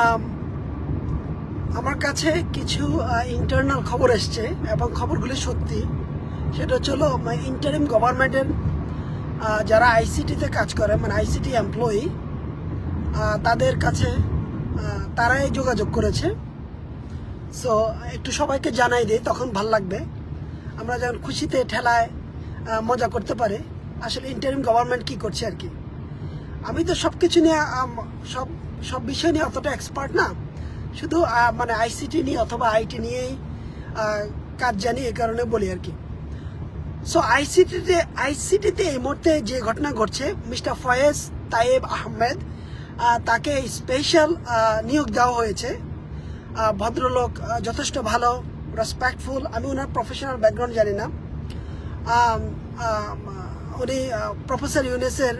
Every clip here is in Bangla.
আম, আমার কাছে কিছু ইন্টারনাল খবর এসছে এবং খবরগুলি সত্যি। সেটা হচ্ছে হলো ইন্টারিম গভর্নমেন্টের যারা আইসিটিতে কাজ করে মানে আইসিটি এমপ্লয়ি তাদের কাছে তারাই যোগাযোগ করেছে। সো একটু সবাইকে জানাই দিই তখন ভালো লাগবে। আমরা যখন খুশিতে ঠেলায় মজা করতে পারি আসলে ইন্টারিম গভর্নমেন্ট কি করছে আর কি? আমি তো সব কিছু নিয়ে সব সব বিষয় নিয়ে অতটা এক্সপার্ট না। শুধু মানে আইসিটি নিয়ে অথবা আইটি নিয়েই কাজ জানি এ কারণে বলি আর কি। সো আইসিটিতে আইসিটিতে এই মুহূর্তে যে ঘটনা ঘটছে, মিস্টার ফয়েজ তায়েব আহমেদ তাকে স্পেশাল নিয়োগ দেওয়া হয়েছে। ভদ্রলোক যথেষ্ট ভালো রেসপেক্টফুল আমি ওনার প্রফেশনাল ব্যাকগ্রাউন্ড জানি না। উনি প্রফেসর ইউনেসের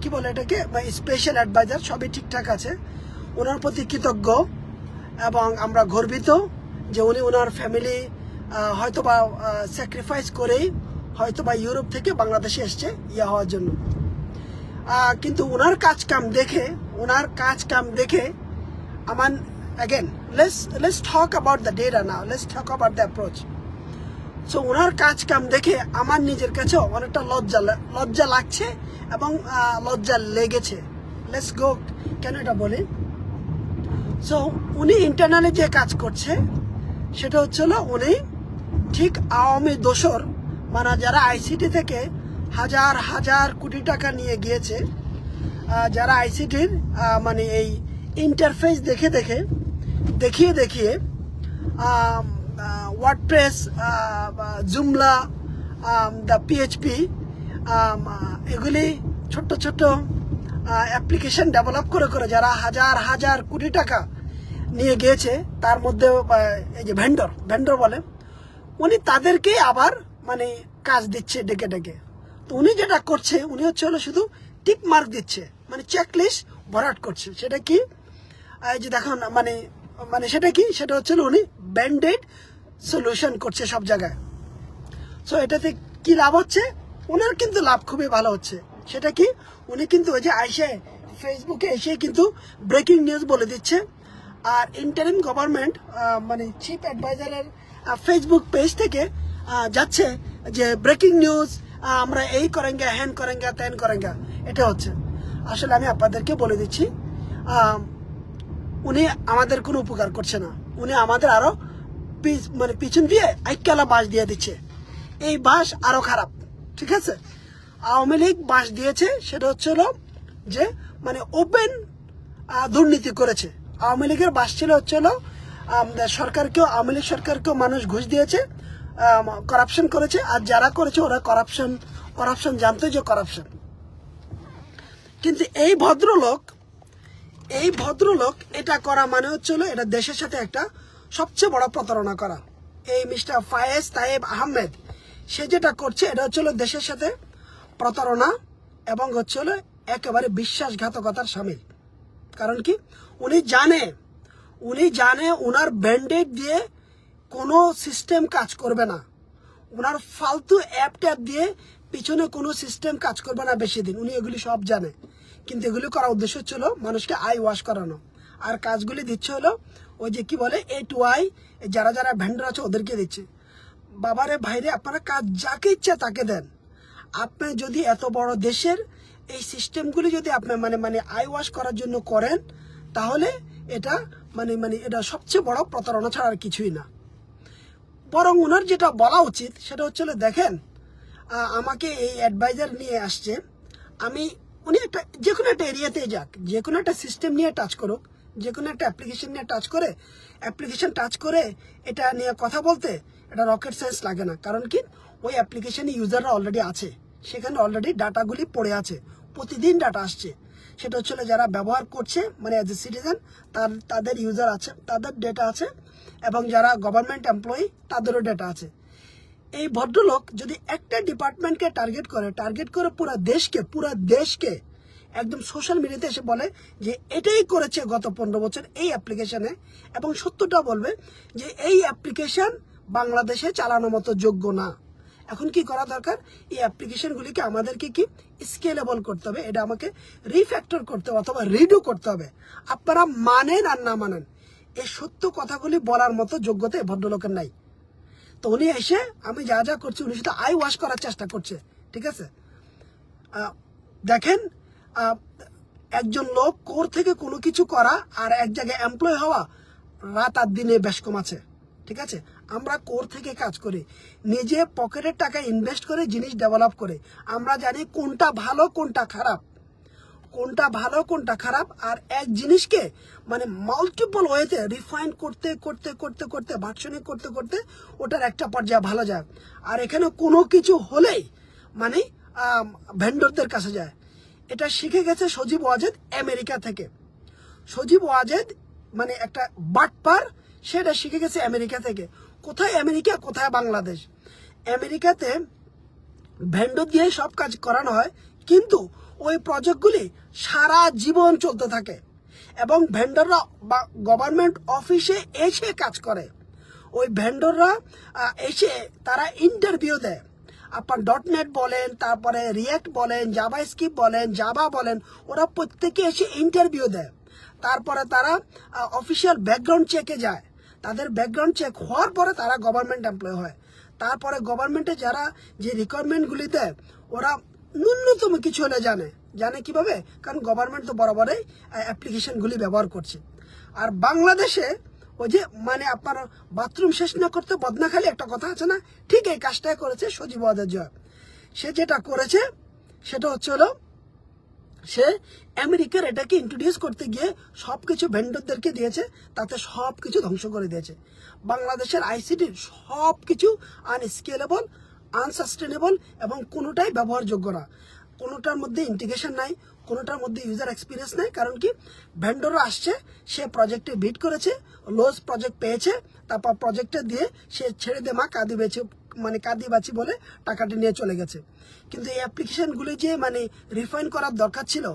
কি বলে এটাকে? স্পেশাল অ্যাডভাইজার সবই ঠিকঠাক আছে। ওনার প্রতি কৃতজ্ঞ এবং আমরা গর্বিত যে উনি ওনার ফ্যামিলি হয়তো বা স্যাক্রিফাইস করেই হয়তো বা ইউরোপ থেকে বাংলাদেশে এসছে ইয়া হওয়ার জন্য। কিন্তু ওনার কাজ কাম দেখে ওনার কাজ কাম দেখে আমার, again, let's let's talk about the data now. Let's talk about the approach. So ওনার কাজ কাম দেখে আমার নিজের কাছে অনেকটা লজ্জা লজ্জা লাগছে এবং লজ্জা লেগেছে। লেটস গো কেন এটা বলি? সো উনি ইন্টারনালি যে কাজ করছে, সেটা হচ্ছে হলো উনি ঠিক আওয়ামী দোসর মানে যারা আইসিটি থেকে হাজার হাজার কোটি টাকা নিয়ে গিয়েছে যারা আইসিটির মানে এই ইন্টারফেস দেখে দেখে, দেখিয়ে দেখিয়ে ওয়ার্ডপ্রেস জুমলা দ্য পিএইচপি এগুলি ছোট্ট ছোট্ট অ্যাপ্লিকেশন ডেভেলপ করে করে যারা হাজার হাজার কোটি টাকা নিয়ে গিয়েছে, তার মধ্যে এই যে ভেন্ডর ভেন্ডর বলে, উনি তাদেরকেই আবার মানে কাজ দিচ্ছে ডেকে ডেকে। তো উনি যেটা করছে, উনি হচ্ছে হলো শুধু টিক মার্ক দিচ্ছে মানে চেকলিস্ট ভরাট করছে। সেটা কি? এই যে দেখুন মানে মানে সেটা কি? সেটা হচ্ছে উনি ব্যান্ডেড সলিউশন করছে সব জায়গায়। সো এটাতে কি লাভ হচ্ছে? ওনার কিন্তু লাভ খুবই ভালো হচ্ছে। সেটা কি? উনি কিন্তু ওই যে আইসে ফেসবুকে এসে কিন্তু ব্রেকিং নিউজ বলে দিচ্ছে। আর ইন্টারিম গভর্নমেন্ট মানে চিফ অ্যাডভাইজারের ফেসবুক পেজ থেকে যাচ্ছে যে ব্রেকিং নিউজ আমরা এই করেন করেঙ্গা, হ্যান করেঙ্গা, ত্যান করেঙ্গা। এটা হচ্ছে। আসলে আমি আপনাদেরকে বলে দিচ্ছি উনি আমাদের কোনো উপকার করছে না। উনি আমাদের আরও পিছ- মানে পিছন দিয়ে আইকালা বাস দিয়ে দিচ্ছে। এই বাস আরও খারাপ, ঠিক আছে? আওয়ামী লীগ বাস দিয়েছে, সেটা হচ্ছে যে মানে ওপেন দুর্নীতি করেছে। আওয়ামী লীগের বাস ছিল হচ্ছে সরকারকেও, আওয়ামী লীগ সরকারকেও মানুষ ঘুষ দিয়েছে করাপশন করেছে, আর যারা করেছে ওরা করাপশন করাপশন জানতো যে করাপশন কিন্তু এই ভদ্রলোক এই ভদ্রলোক এটা করা মানে হচ্ছিল এটা দেশের সাথে একটা সবচেয়ে বড় প্রতারণা করা। এই মিস্টার ফায়েজ তায়েব আহমেদ, সে যেটা করছে, এটা হচ্ছিল দেশের সাথে প্রতারণা এবং হচ্ছিল একেবারে বিশ্বাসঘাতকতার সামিল। কারণ কি? উনি জানে উনি জানে ওনার ব্যান্ডেড দিয়ে কোনো সিস্টেম কাজ করবে না। ওনার ফালতু অ্যাপ ট্যাপ দিয়ে পিছনে কোনো সিস্টেম কাজ করবে না বেশি দিন। উনি এগুলি সব জানে। কিন্তু এগুলি করার উদ্দেশ্য ছিল মানুষকে আই ওয়াশ করানো। আর কাজগুলি দিচ্ছে হলো ওই যে কি বলে এ টু আই যারা যারা ভেন্ডার আছে ওদেরকে দিচ্ছে। বাবারে ভাইরে, আপনারা কাজ যাকে ইচ্ছা তাকে দেন। আপনি যদি এত বড় দেশের এই সিস্টেমগুলি যদি আপনি মানে মানে আই ওয়াশ করার জন্য করেন, তাহলে এটা মানে মানে এটা সবচেয়ে বড় প্রতারণা ছাড়া আর কিছুই না। বরং ওনার যেটা বলা উচিত, সেটা হচ্ছে দেখেন আমাকে এই অ্যাডভাইজার নিয়ে আসছে। আমি, উনি একটা, যে কোনো একটা এরিয়াতে যাক, যে কোনো একটা সিস্টেম নিয়ে টাচ করুক। যে কোনো একটা অ্যাপ্লিকেশন নিয়ে টাচ করে অ্যাপ্লিকেশন টাচ করে এটা নিয়ে কথা বলতে এটা রকেট সায়েন্স লাগে না। কারণ কি? ওই অ্যাপ্লিকেশনে ইউজাররা অলরেডি আছে। সেখানে অলরেডি ডাটাগুলি পড়ে আছে। প্রতিদিন ডাটা আসছে। সেটা হচ্ছে যারা ব্যবহার করছে মানে অ্যাজ এ সিটিজেন তার, তাদের ইউজার আছে, তাদের ডেটা আছে এবং যারা গভর্নমেন্ট এমপ্লয়ি তাদেরও ডেটা আছে। এই ভদ্রলোক যদি একটা ডিপার্টমেন্টকে টার্গেট করে টার্গেট করে পুরো দেশকে পুরো দেশকে একদম সোশ্যাল মিডিয়াতে এসে বলে যে, এটাই করেছে গত পনেরো বছর এই অ্যাপ্লিকেশনে এবং সত্যটা বলবে যে, এই অ্যাপ্লিকেশন বাংলাদেশে চালানোর মতো যোগ্য না। এখন কি করা দরকার? এই অ্যাপ্লিকেশনগুলিকে আমাদেরকে কি স্কেলেবল করতে হবে? এটা আমাকে রিফ্যাক্টর করতে হবে অথবা রিডু করতে হবে। আপনারা মানেন আর না মানেন, এই সত্য কথাগুলি বলার মতো যোগ্যতা ভদ্রলোকের নাই। তো উনি এসে, আমি যা যা করছি, উনি শুধু আই ওয়াশ করার চেষ্টা করছে। ঠিক আছে? দেখেন একজন লোক কোর থেকে কোনো কিছু করা আর এক জায়গায় এমপ্লয় হওয়া রাত আর দিনে বেশ কম আছে ঠিক আছে? আমরা কোর থেকে কাজ করি, নিজে পকেটের টাকা ইনভেস্ট করে জিনিস ডেভেলপ করে। আমরা জানি কোনটা ভালো, কোনটা খারাপ। কোনটা ভালো, কোনটা খারাপ আর এক জিনিসকে মানে মাল্টিপল ওয়েতে রিফাইন করতে করতে করতে করতে ভার্সনিং করতে করতে ওটার একটা পর্যায়ে ভালো যায়। আর এখানে কোনো কিছু হলেই মানে ভেন্ডরদের কাছে যায়। এটা শিখে গেছে সজীব ওয়াজেদ আমেরিকা থেকে। সজীব ওয়াজেদ মানে একটা বাটপার সেটা শিখে গেছে আমেরিকা থেকে। কোথায় আমেরিকা, কোথায় বাংলাদেশ? আমেরিকাতে ভেন্ডর দিয়ে সব কাজ করানো হয়, কিন্তু ওই প্রজেক্টগুলি সারা জীবন চলতে থাকে এবং ভেন্ডররা গভর্নমেন্ট অফিসে এসে কাজ করে। ওই ভেন্ডররা এসে তারা ইন্টারভিউ দেয়। আপনার. ডট নেট বলেন, তারপরে রিয়েক্ট বলেন জাভা স্ক্রিপ বলেন জাভা বলেন, ওরা প্রত্যেকে এসে ইন্টারভিউ দেয়। তারপরে তারা অফিসিয়াল ব্যাকগ্রাউন্ড চেকে যায়। তাদের ব্যাকগ্রাউন্ড চেক হওয়ার পরে তারা গভর্নমেন্ট এমপ্লয় হয়। তারপরে গভর্নমেন্টে যারা যে রিকোয়ারমেন্টগুলি দেয়, ওরা ন্যূনতম কিছু হলে জানে। জানে কীভাবে? কারণ গভর্নমেন্ট তো বরাবরই অ্যাপ্লিকেশনগুলি ব্যবহার করছে। আর বাংলাদেশে ওই যে মানে আপনার বাথরুম শেষ না করতে বদনা খালি একটা কথা আছে না? ঠিক এই কাজটাই করেছে সজীব জয় সে যেটা করেছে, সেটা হচ্ছে হলো, সে আমেরিকার এটাকে ইন্ট্রোডিউস করতে গিয়ে সব কিছু ভেন্ডরদেরকে দিয়েছে, তাতে সব কিছু ধ্বংস করে দিয়েছে। বাংলাদেশের আইসিটির সব কিছু আনস্কেলেবল আনসাস্টেনেবল এবং কোনোটাই ব্যবহারযোগ্য না। কোনোটার মধ্যে ইন্টিগ্রেশন নাই কোনোটার মধ্যে ইউজার এক্সপিরিয়েন্স নেই, কারণ কি ভেন্ডরও আসছে, সে প্রজেক্টে বিট করেছে লোজ প্রজেক্ট পেয়েছে, তারপর প্রজেক্টে দিয়ে সে ছেড়ে দে মা, কাঁদি বেছে মানে কাঁদি বাছি বলে টাকাটি নিয়ে চলে গেছে। কিন্তু এই অ্যাপ্লিকেশনগুলি যে মানে রিফাইন করার দরকার ছিল,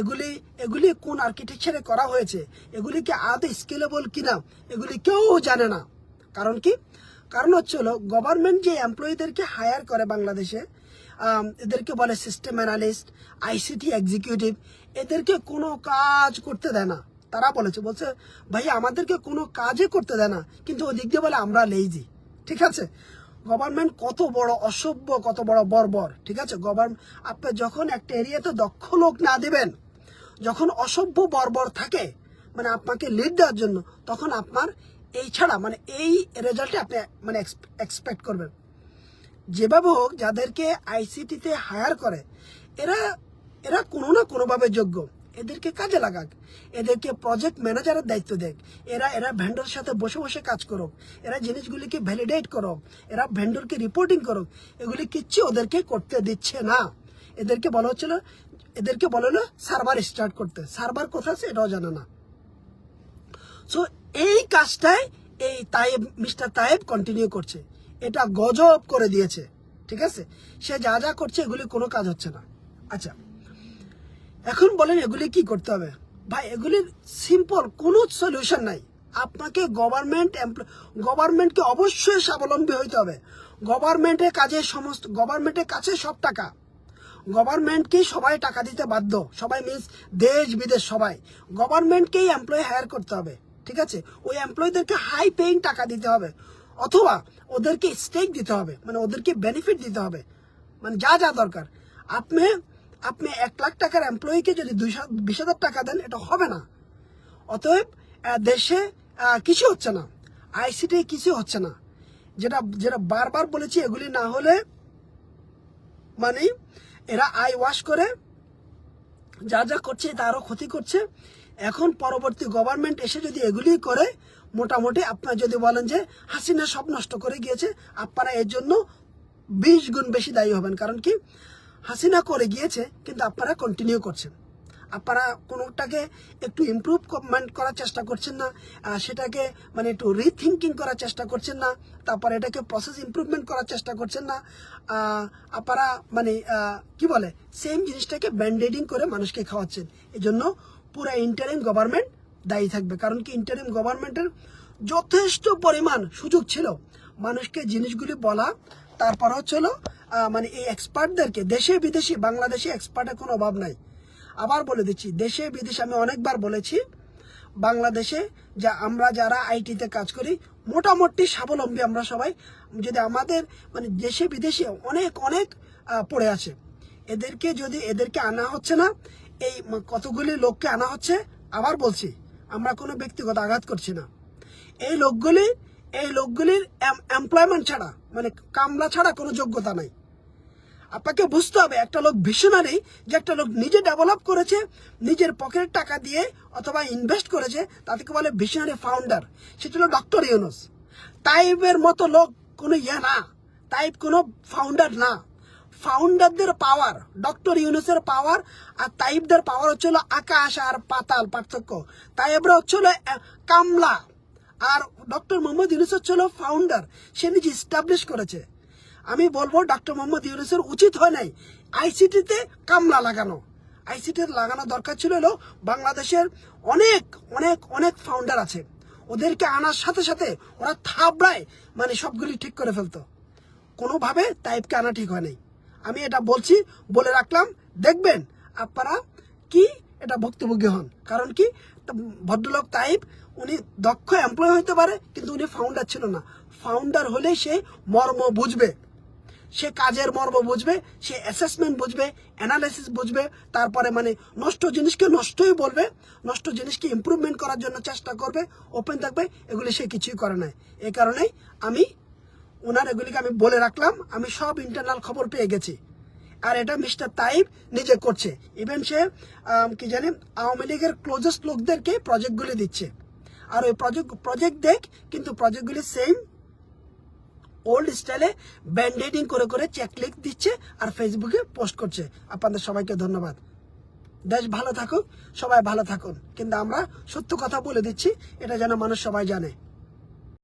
এগুলি এগুলি কোন আর্কিটেকচারে করা হয়েছে, এগুলি কি আদৌ স্কেলেবল কিনা, এগুলি কেউ জানে না। কারণ কি? কারণ হচ্ছে হলো গভর্নমেন্ট যে এমপ্লয়ীদেরকে হায়ার করে বাংলাদেশে এদেরকে বলে সিস্টেম অ্যানালিস্ট আইসিটি এক্সিকিউটিভ এদেরকে কোনো কাজ করতে দেয় না। তারা বলেছে, বলছে, ভাই, আমাদেরকে কোনো কাজে করতে দেয় না। কিন্তু ওদিক দিয়ে বলে, আমরা লেইজি ঠিক আছে? গভর্নমেন্ট কত বড় অসভ্য, কত বড় বর্বর। ঠিক আছে? গভর্নমেন্ট আপনি যখন একটা এরিয়াতে দক্ষ লোক না দেবেন, যখন অসভ্য বর্বর থাকে মানে আপনাকে লিড দেওয়ার জন্য, তখন আপনার এই ছাড়া মানে এই রেজাল্টে আপনি মানে এক্সপেক্ট করবেন। যেভাবে হোক যাদেরকে আইসিটিতে হায়ার করে, এরা এরা কোনো না কোনোভাবে যোগ্য। এদেরকে কাজে লাগাক। এদেরকে প্রজেক্ট ম্যানেজারের দায়িত্ব দেখ এরা এরা ভেন্ডরের সাথে বসে বসে কাজ করুক। এরা জিনিসগুলিকে ভ্যালিডেট করুক। এরা ভেন্ডরকে রিপোর্টিং করুক। এগুলি কিচ্ছু ওদেরকে করতে দিচ্ছে না। এদেরকে বলা হচ্ছিল, এদেরকে বলা হলো সার্ভার স্টার্ট করতে। সার্ভার কোথায় আছে, এটাও জানে না। সো এই কাজটাই এই তায়েব মিস্টার তায়েব কন্টিনিউ করছে। এটা গজব করে দিয়েছে, ঠিক আছে? সে যা যা করছে, এগুলি কোনো কাজ হচ্ছে না। আচ্ছা এখন বলেন এগুলি কি করতে হবে? ভাই, এগুলির সিম্পল কোনো সলিউশন নাই। আপনাকে গভর্নমেন্ট গভর্নমেন্টকে অবশ্যই স্বাবলম্বী হইতে হবে। গভর্নমেন্টের কাজে সমস্ত গভর্নমেন্টের কাছে সব টাকা। গভর্নমেন্টকেই সবাই টাকা দিতে বাধ্য। সবাই মিনস দেশ, বিদেশ, সবাই। গভর্নমেন্টকেই এমপ্লয় হায়ার করতে হবে, ঠিক আছে? ওই এমপ্লয়ীদেরকে হাই পেইং টাকা দিতে হবে। অথবা ওদেরকে স্টেক দিতে হবে মানে ওদেরকে বেনিফিট দিতে হবে মানে যা যা দরকার। আপনি আপনি এক লাখ টাকার এমপ্লয়িকে যদি দুইশো বিশ হাজার টাকা দেন, এটা হবে না। অতএব দেশে কিছু হচ্ছে না। আইসিটি কিছু হচ্ছে না। যেটা যেটা বারবার বলেছি, এগুলি না হলে মানে এরা আই ওয়াশ করে, যা যা করছে তারও ক্ষতি করছে। এখন পরবর্তী গভর্নমেন্ট এসে যদি এগুলি করে মোটামুটি আপনার যদি বলেন যে হাসিনা সব নষ্ট করে গিয়েছে, আপনারা এর জন্য বিশ গুণ বেশি দায়ী হবেন। কারণ কি? হাসিনা করে গিয়েছে, কিন্তু আপনারা কন্টিনিউ করছেন। আপনারা কোনোটাকে একটু ইমপ্রুভমেন্ট করার চেষ্টা করছেন না সেটাকে মানে একটু রিথিঙ্কিং করার চেষ্টা করছেন না, তারপর এটাকে প্রসেস ইমপ্রুভমেন্ট করার চেষ্টা করছেন না আপনারা মানে কি বলে সেম জিনিসটাকে ব্যান্ডেডিং করে মানুষকে খাওয়াচ্ছেন। এই জন্য পুরো ইন্টারিম গভর্নমেন্ট দায়ী থাকবে। কারণ কি ইন্টারিম গভর্নমেন্টের যথেষ্ট পরিমাণ সুযোগ ছিল। মানুষকে জিনিসগুলি বলা, তারপর হচ্ছে হলো মানে এই এক্সপার্টদেরকে দেশে বিদেশি, বাংলাদেশে এক্সপার্টের কোনো অভাব নাই। আবার বলে দিচ্ছি, দেশে বিদেশে আমি অনেকবার বলেছি, বাংলাদেশে যা, আমরা যারা আইটিতে কাজ করি, মোটামুটি স্বাবলম্বী আমরা সবাই, যদি আমাদের মানে দেশে বিদেশে অনেক অনেক পড়ে আছে। এদেরকে যদি, এদেরকে আনা হচ্ছে না, এই কতগুলি লোককে আনা হচ্ছে, আবার বলছি আমরা কোনো ব্যক্তিগত আঘাত করছি না। এই লোকগুলি, এই লোকগুলির এমপ্লয়মেন্ট ছাড়া মানে কামলা ছাড়া কোনো যোগ্যতা নাই। আপনাকে বুঝতে হবে, একটা লোক ভিশনারি যে একটা লোক নিজে ডেভেলপ করেছে, নিজের পকেটের টাকা দিয়ে অথবা ইনভেস্ট করেছে, তাদেরকে বলে ভিশনারি ফাউন্ডার সেটা হলো ডক্টর ইউনুস। টাইপের মতো লোক কোনো ইয়ে না। টাইপ কোনো ফাউন্ডার না। ফাউন্ডারদের পাওয়ার ডক্টর ইউনুসের পাওয়ার আর তাইবদের পাওয়ার হচ্ছে হলো আকাশ আর পাতাল পার্থক্য। তাইবরা হচ্ছে হলো আহ, কামলা আর ডক্টর মোহাম্মদ ইউনুস হচ্ছে হলো ফাউন্ডার সে নিজে স্টাবলিশ করেছে। আমি বলব ডক্টর মোহাম্মদ ইউনুসের উচিত হয় নাই আইসিটিতে কামলা লাগানো। আইসিটি লাগানো দরকার ছিল হলো বাংলাদেশের অনেক অনেক অনেক ফাউন্ডার আছে। ওদেরকে আনার সাথে সাথে ওরা থাবড়ায় মানে সবগুলি ঠিক করে ফেলতো। কোনোভাবে টাইপকে আনা ঠিক হয় নাই। আমি এটা বলছি, বলে রাখলাম, দেখবেন আপনারা কি এটা ভুক্তভোগী হন। কারণ কি? ভদ্রলোক টাইপ উনি দক্ষ এমপ্লয় হতে পারে, কিন্তু উনি ফাউন্ডার ছিল না। ফাউন্ডার হলে সে মর্ম বুঝবে। সে কাজের মর্ম বুঝবে, সে অ্যাসেসমেন্ট বুঝবে অ্যানালাইসিস বুঝবে, তারপরে মানে নষ্ট জিনিসকে নষ্টই বলবে, নষ্ট জিনিসকে ইমপ্রুভমেন্ট করার জন্য চেষ্টা করবে ওপেন থাকবে, এগুলি সে কিছুই করে না এই কারণেই আমি ওনার এগুলিকে আমি বলে রাখলাম, আমি সব ইন্টারনাল খবর পেয়ে গেছি। আর এটা মিস্টার তাইব নিজে করছে। ইভেন সে কি জানি, আওয়ামী লীগের ক্লোজেস্ট লোকদেরকে প্রজেক্টগুলি দিচ্ছে। আর ওই প্রজেক্ট প্রজেক্ট দেখ, কিন্তু প্রজেক্টগুলি সেম ওল্ড স্টাইলে ব্যান্ডেডিং করে করে চেক লিখ দিচ্ছে আর ফেসবুকে পোস্ট করছে। আপনাদের সবাইকে ধন্যবাদ। দেশ ভালো থাকুক, সবাই ভালো থাকুন। কিন্তু আমরা সত্য কথা বলে দিচ্ছি, এটা যেন মানুষ সবাই জানে।